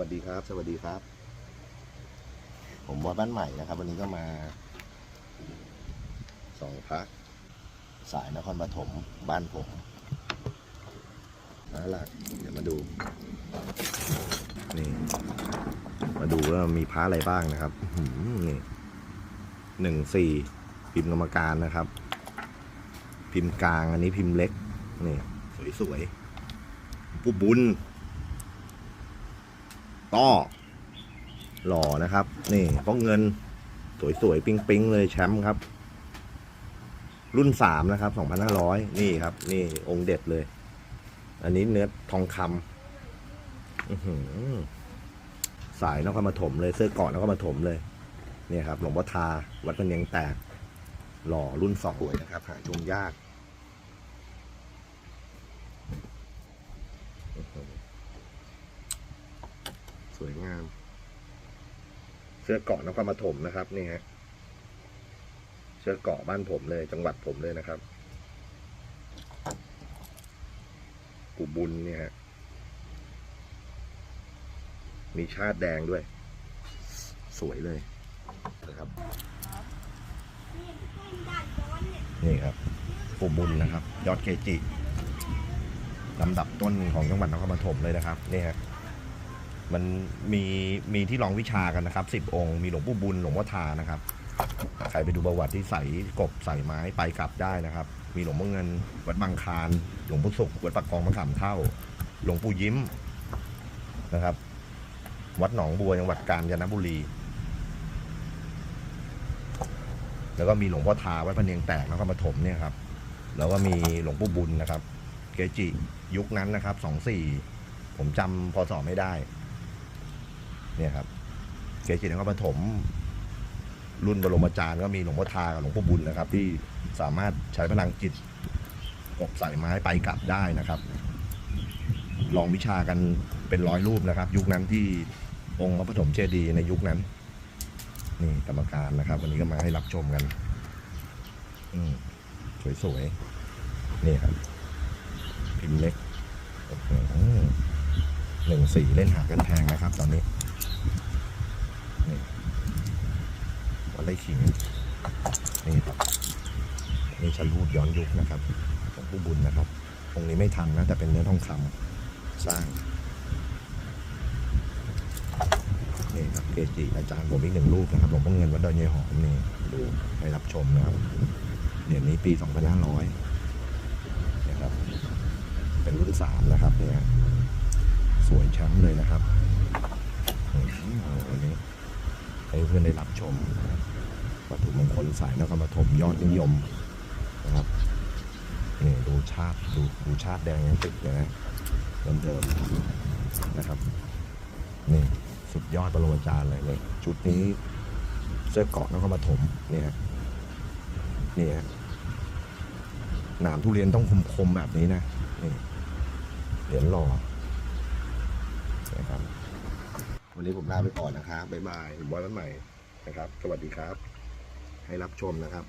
วัสดีครับ สวัสดีครับ ผมบอสบ้านใหม่นะครับ วันนี้ก็มาสองพักสายนครปฐมบ้านผมนั่นแหละเดี๋ยวมาดู นี่ มาดูว่ามีพระอะไรบ้างนะครับหือนี่หนึ่งสี่พิมพ์กรรมการนะครับ พิมพ์กลางอันนี้พิมพ์เล็ก นี่ สวยๆปุบุญ ต้อหล่อนะครับ นี่ป้องเงิน สวยๆ ปิ๊งๆ เลยแชมป์ครับ รุ่นสามนะครับสองพันห้าร้อยนี่ครับ นี่องค์เด็ดเลย อันนี้เนื้อทองคำอื้อหือสายนครปฐมเลยเสื้อเกาะนครปฐมเลย เนี่ยครับ หลวงพ่อทา วัดพะเนียงแตก หล่อรุ่นสองสวยนะครับหาชมยากอื้อหือ สวยงาม เสื้อเกาะนครปฐมนะครับ นี่ฮะเสื้อเกาะบ้านผมเลย จังหวัดผมเลยนะครับกูบุญเนี่ยฮะมีชาติแดงด้วย สวยเลยนะครับนี่ครับกูบุญนะครับ ยอดเกจิลำดับต้นของจังหวัดนครปฐมเลยนะครับนี่ฮะ มันมีมีที่รองวิชากันนะครับสิบองค์ มีหลวงปู่บุญหลวงพ่อทานะครับ ใครไปดูประวัติที่ใส่กบใส่ไม้ไปกลับได้นะครับ มีหลวงพ่อเงิน วัดบางคารหลวงปู่สุขวัดปากกองมะขามเท่า หลวงปู่ยิ้มนะครับ วัดหนองบัวจังหวัดกาญจนบุรี แล้วก็มีหลวงพ่อทาวัดพะเนียงแตกนครปฐมเนี่ยครับ แล้วก็มีหลวงปู่บุญนะครับ เกจิยุคนั้นนะครับสองสี่ผมจำพศไม่ได้ เนี่ยครับเกจินครปฐมรุ่นบรมอาจารย์ก็มีหลวงพ่อทากับหลวงพ่อบุญนะครับ ที่สามารถใช้พลังจิตกบใส่ไม้ไปกลับได้นะครับ ลองวิชากันเป็นร้อยรูปนะครับ ยุคนั้นที่องค์พระปฐมเจดีย์ในยุคนั้น นี่กรรมการนะครับ วันนี้ก็มาให้รับชมกัน อืมสวยๆนี่ครับ พิมพ์เล็กอื้อหือหนึ่งสี่เล่นหากันแพงนะครับ ตอนนี้ นี่วันไล่ขิง นี่ครับ นี่ชันรูดย้อนยุคนะครับของผู้บุญนะครับ องค์นี้ไม่ทันนะแต่เป็นเนื้อทองคำสร้าง นี่ครับเกจิอาจารย์ผมอีกหนึ่งรูปนะครับหลวงพ่อเงินวัดดอยเยหอมนี่ดูให้รับชมนะครับเหรียญนี้ปี 2500นะครับ เป็นรุ่นสามนะครับเนี่ยสวยชมป์เลยนะครับอืมวันนี้ ให้เพื่อนได้รับชมวัตถุมงคลสายนครปฐมยอดนิยมนะครับนี่ดูชาติดูดูชาติแดงยังติดเลยนะเดิมๆนะครับนี่สุดยอดปรมจารย์เลยเลยชุดนี้เสื้อเกาะนครปฐมเนี่ยนี่ฮะหนามทุเรียนต้องคมๆแบบนี้นะนี่เหรียญหล่อนะครับ วันนี้ผมลาไปก่อนนะครับบ๊ายบายผมบอยวันใหม่นะครับ สวัสดีครับ ให้รับชมนะครับ